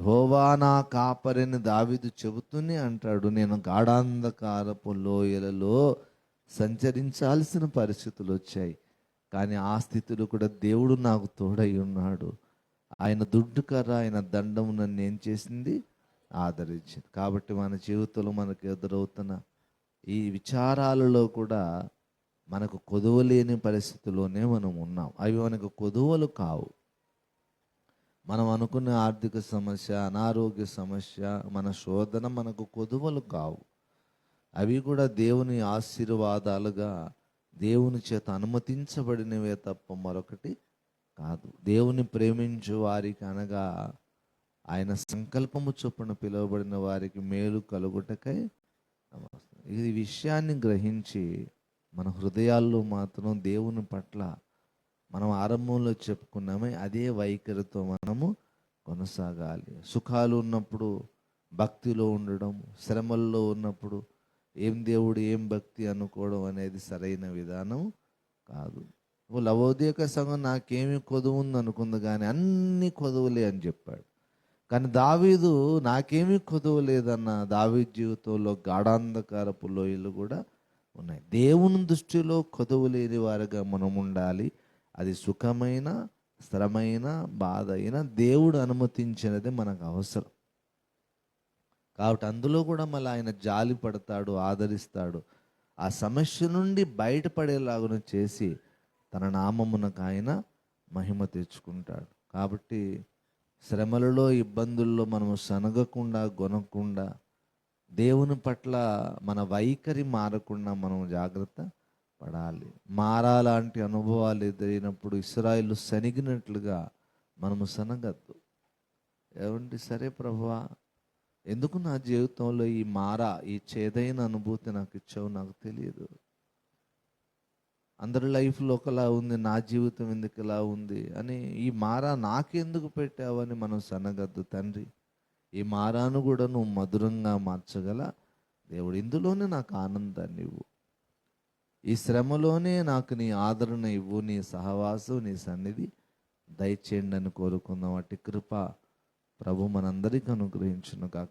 యహోవా నా కాపరిని దావిదు చెబుతూనే అంటాడు. నేను గాఢాంధకారపు లోయలలో సంచరించాల్సిన పరిస్థితులు వచ్చాయి. కానీ ఆ స్థితిలో కూడా దేవుడు నాకు తోడై ఉన్నాడు. ఆయన దుడ్డు కర్ర ఆయన దండము నన్ను ఏం చేసింది? ఆదరించింది. కాబట్టి మన జీవితంలో మనకు ఎదురవుతున్న ఈ విచారాలలో కూడా మనకు కొదువలేని పరిస్థితిలోనే మనం ఉన్నాం. అవి మనకు కొదువలు కావు. మనం అనుకున్న ఆర్థిక సమస్య అనారోగ్య సమస్య మన శోధన మనకు కొదువలు కావు అవి కూడా దేవుని ఆశీర్వాదాలుగా దేవుని చేత అనుమతించబడినవే తప్ప మరొకటి కాదు దేవుని ప్రేమించు వారికి అనగా ఆయన సంకల్పము చొప్పున పిలువబడిన వారికి మేలు కలుగుటకై నమస్తే. ఈ విషయాన్ని గ్రహించి మన హృదయాల్లో మాత్రం దేవుని పట్ల మనం ఆరంభంలో చెప్పుకున్నామే అదే వైఖరితో మనము కొనసాగాలి. సుఖాలు ఉన్నప్పుడు భక్తిలో ఉండడం శ్రమల్లో ఉన్నప్పుడు ఏం దేవుడు ఏం భక్తి అనుకోవడం అనేది సరైన విధానం కాదు. ఓ లవోదయక సంఘం నాకేమి కొదువు ఉంది అనుకుంది కానీ అన్ని కొదువులే అని చెప్పాడు. కానీ దావీదు నాకేమి కొదువు లేదన్న దావీదు జీవితంలో గాఢాంధకారపు లోయలు కూడా ఉన్నాయి. దేవుని దృష్టిలో కొదువు లేని వారుగా మనం ఉండాలి. అది సుఖమైన స్థిరమైన బాధ అయినా దేవుడు అనుమతించినది మనకు అవసరం. కాబట్టి అందులో కూడా మళ్ళీ ఆయన జాలి పడతాడు ఆదరిస్తాడు. ఆ సమస్య నుండి బయటపడేలాగున చేసి తన నామమునకు ఆయన మహిమ తెచ్చుకుంటాడు. కాబట్టి శ్రమలలో ఇబ్బందుల్లో మనము శనగకుండా గొనకుండా దేవుని పట్ల మన వైఖరి మారకుండా మనం జాగ్రత్త పడాలి. మారాలాంటి అనుభవాలు ఎదురైనప్పుడు ఇస్రాయిల్ శనిగినట్లుగా మనము శనగద్దు ఏమంటే సరే ప్రభువా ఎందుకు నా జీవితంలో ఈ మార ఈ చేదైన అనుభూతి నాకు ఇచ్చావు నాకు తెలియదు. అందరి లైఫ్లో ఒకలా ఉంది నా జీవితం ఎందుకు ఇలా ఉంది అని ఈ మార నాకెందుకు పెట్టావని మనం సనగద్దు తండ్రి. ఈ మారాను కూడా నువ్వు మధురంగా మార్చగల దేవుడు. ఇందులోనే నాకు ఆనందాన్ని ఇవ్వు. ఈ శ్రమలోనే నాకు నీ ఆదరణ ఇవ్వు నీ సహవాసం నీ సన్నిధి. దయచేయండి అని కోరుకుందాం. అట్టి కృప ప్రభు మనందరికీ అనుగ్రహించును కాక